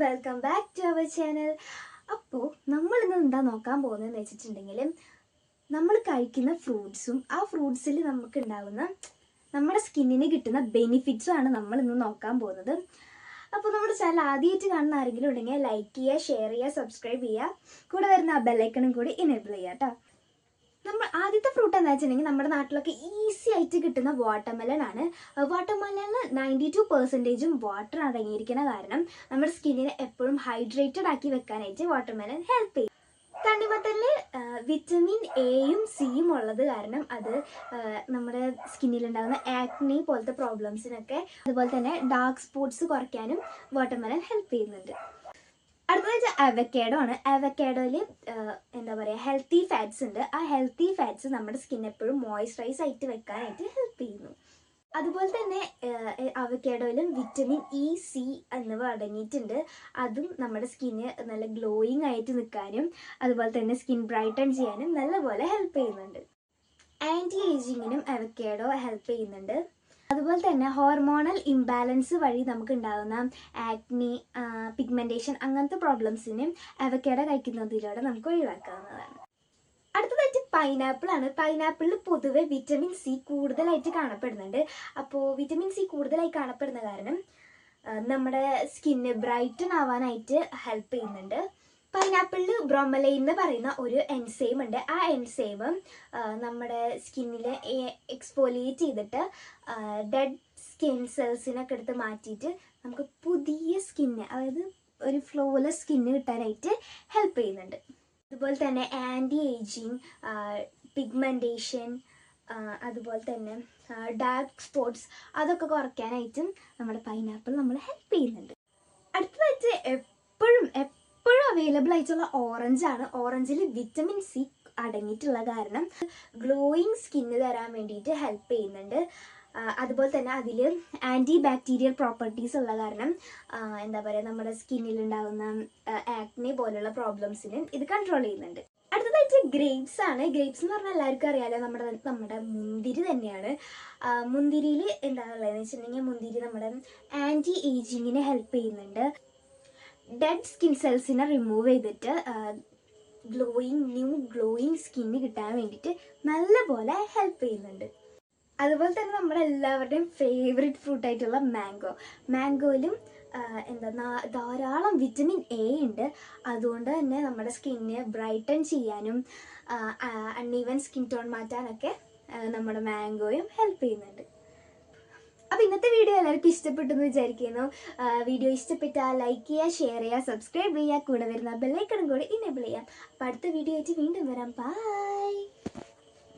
Welcome back to our channel അപ്പോൾ നമ്മൾ ഇന്ന് എന്താ നോക്കാൻ പോകുന്നതെന്ന് വെച്ചിട്ടുണ്ടെങ്കിൽ നമ്മൾ കഴിക്കുന്ന ഫ്രൂട്ട്സും ആ ഫ്രൂട്ട്സിൽ നമുക്ക് ഉണ്ടാകുന്ന നമ്മുടെ സ്കിന്നിന് കിട്ടുന്ന ബെനിഫിറ്റ്സും ആണ് നമ്മൾ ഇന്ന് നോക്കാൻ പോകുന്നത്. അപ്പോൾ നമ്മുടെ ചാനൽ ആദ്യമായിട്ട് കാണുന്ന ആരെങ്കിലും ഉണ്ടെങ്കിൽ ലൈക്ക് ചെയ്യുക ഷെയർ ചെയ്യുക സബ്സ്ക്രൈബ് ചെയ്യുക. കൂടെ വരുന്ന ആ ബെല്ലൈക്കണും കൂടി ഇനേബിൾ ചെയ്യുക കേട്ടോ നമ്മൾ ആദ്യത്തെ ഫ്രൂട്ട് എന്താ വെച്ചിട്ടുണ്ടെങ്കിൽ നമ്മുടെ നാട്ടിലൊക്കെ ഈസി ആയിട്ട് കിട്ടുന്ന വാട്ടർമെലൺ ആണ്. വാട്ടർമെലണിൽ നയന്റി ടു പെർസെന്റേജും വാട്ടർ അടങ്ങിയിരിക്കുന്ന കാരണം നമ്മുടെ സ്കിന്നിനെ എപ്പോഴും ഹൈഡ്രേറ്റഡ് ആക്കി വെക്കാനായിട്ട് വാട്ടർമെലൺ ഹെൽപ്പ് ചെയ്യും. തണ്ണിമത്തനിൽ വിറ്റമിൻ എയും സിയും ഉള്ളത് കാരണം അത് നമ്മുടെ സ്കിന്നിലുണ്ടാകുന്ന ആക്നി പോലത്തെ പ്രോബ്ലംസിനൊക്കെ അതുപോലെ തന്നെ ഡാർക്ക് സ്പോട്ട്സ് കുറയ്ക്കാനും വാട്ടർമെലൺ ഹെൽപ്പ് ചെയ്യുന്നുണ്ട്. അവക്കാഡോ ആണ് അവക്കാഡോയിൽ എന്താ പറയുക ഹെൽത്തി ഫാറ്റ്സ് ഉണ്ട്. ആ ഹെൽത്തി ഫാറ്റ്സ് നമ്മുടെ സ്കിൻ എപ്പോഴും മോയ്സ്ചറൈസ് ആയിട്ട് വെക്കാനായിട്ട് ഹെൽപ്പ് ചെയ്യുന്നു. അതുപോലെ തന്നെ അവക്കാഡോയിലും വിറ്റമിൻ ഇ സി എന്നിവ അടങ്ങിയിട്ടുണ്ട് അതും നമ്മുടെ സ്കിന്ന് നല്ല ഗ്ലോയിങ് ആയിട്ട് നിൽക്കാനും അതുപോലെ തന്നെ സ്കിൻ ബ്രൈറ്റൺ ചെയ്യാനും നല്ലപോലെ ഹെൽപ്പ് ചെയ്യുന്നുണ്ട്. ആന്റി ഏജിങ്ങിനും അവക്കാഡോ ഹെൽപ്പ് ചെയ്യുന്നുണ്ട്. അതുപോലെ തന്നെ ഹോർമോണൽ ഇംബാലൻസ് വഴി നമുക്ക് ഉണ്ടാകുന്ന ആക്നി പിഗ്മെന്റേഷൻ അങ്ങനത്തെ പ്രോബ്ലംസിനും അവക്കേട കഴിക്കുന്നതിലൂടെ നമുക്ക് ഒഴിവാക്കാവുന്നതാണ്. അടുത്തതായിട്ട് പൈനാപ്പിൾ ആണ്. പൈനാപ്പിളിൽ പൊതുവെ വിറ്റമിൻ സി കൂടുതലായിട്ട് കാണപ്പെടുന്നുണ്ട്. അപ്പോൾ വിറ്റമിൻ സി കൂടുതലായി കാണപ്പെടുന്ന കാരണം നമ്മുടെ സ്കിന്ന് ബ്രൈറ്റൺ ആവാനായിട്ട് ഹെൽപ്പ് ചെയ്യുന്നുണ്ട്. പൈനാപ്പിളിൽ ബ്രോമലൈൻ എന്ന് പറയുന്ന ഒരു എൻസൈം ഉണ്ട്. ആ എൻസൈം നമ്മുടെ സ്കിന്നിൽ എക്സ്പോലിയേറ്റ് ചെയ്തിട്ട് ഡെഡ് സ്കിൻ സെൽസിനൊക്കെ എടുത്ത് മാറ്റിയിട്ട് നമുക്ക് പുതിയ സ്കിന്ന് അതായത് ഒരു ഫ്ലോലെസ് സ്കിന്ന് കിട്ടാനായിട്ട് ഹെൽപ്പ് ചെയ്യുന്നുണ്ട്. അതുപോലെ തന്നെ ആന്റി ഏജിങ് പിഗ്മെന്റേഷൻ അതുപോലെ തന്നെ ഡാർക്ക് സ്പോട്ട്സ് അതൊക്കെ കുറയ്ക്കാനായിട്ടും നമ്മുടെ പൈനാപ്പിൾ നമ്മൾ ഹെൽപ്പ് ചെയ്യുന്നുണ്ട്. അടുത്തതായിട്ട് എപ്പോഴും എപ്പോഴും അവൈലബിൾ ആയിട്ടുള്ള ഓറഞ്ച് ആണ്. ഓറഞ്ചിൽ വിറ്റമിൻ സി അടങ്ങിയിട്ടുള്ള കാരണം ഗ്ലോയിങ് സ്കിന്ന് തരാൻ വേണ്ടിയിട്ട് ഹെൽപ്പ് ചെയ്യുന്നുണ്ട്. അതുപോലെ തന്നെ അതിൽ ആന്റി ബാക്ടീരിയൽ പ്രോപ്പർട്ടീസ് ഉള്ള കാരണം എന്താ പറയുക നമ്മുടെ സ്കിന്നിൽ ഉണ്ടാകുന്ന ആക്നെ പോലുള്ള പ്രോബ്ലംസിന് ഇത് കൺട്രോൾ ചെയ്യുന്നുണ്ട്. അടുത്തതായിട്ട് ഗ്രേപ്സ് ആണ്. ഗ്രേപ്സ് എന്ന് പറഞ്ഞാൽ എല്ലാവർക്കും അറിയാലോ നമ്മുടെ നമ്മുടെ മുന്തിരി തന്നെയാണ്. മുന്തിരിയിൽ എന്താ വെച്ചിട്ടുണ്ടെങ്കിൽ മുന്തിരി നമ്മുടെ ആന്റി ഏജിങ്ങിനെ ഹെൽപ്പ് ചെയ്യുന്നുണ്ട്. ഡെഡ് സ്കിൻ സെൽസിനെ റിമൂവ് ചെയ്തിട്ട് ഗ്ലോയിങ് ന്യൂ ഗ്ലോയിങ് സ്കിന്ന് കിട്ടാൻ വേണ്ടിയിട്ട് നല്ലപോലെ ഹെൽപ്പ് ചെയ്യുന്നുണ്ട്. അതുപോലെ തന്നെ നമ്മുടെ എല്ലാവരുടെയും ഫേവറേറ്റ് ഫ്രൂട്ട് ആയിട്ടുള്ള മാംഗോ മാംഗോയിലും എന്താ ധാരാളം വിറ്റമിൻ എ ഉണ്ട്. അതുകൊണ്ട് തന്നെ നമ്മുടെ സ്കിന്നെ ബ്രൈറ്റൺ ചെയ്യാനും അൺഈവൻ സ്കിൻ ടോൺ മാറ്റാനൊക്കെ നമ്മുടെ മാംഗോയും ഹെൽപ്പ് ചെയ്യുന്നുണ്ട്. അപ്പോൾ ഇന്നത്തെ വീഡിയോ എല്ലാവർക്കും ഇഷ്ടപ്പെട്ടു എന്ന് വിചാരിക്കുന്നു വീഡിയോ ഇഷ്ടപ്പെട്ടാൽ ലൈക്ക് ചെയ്യുക ഷെയർ ചെയ്യുക സബ്സ്ക്രൈബ് ചെയ്യുക. കൂടെ വരുന്ന ബെല്ലൈക്കണും കൂടെ ഇനേബിൾ ചെയ്യാം. അപ്പോൾ അടുത്ത വീഡിയോ ആയിട്ട് വീണ്ടും വരാം. ബൈ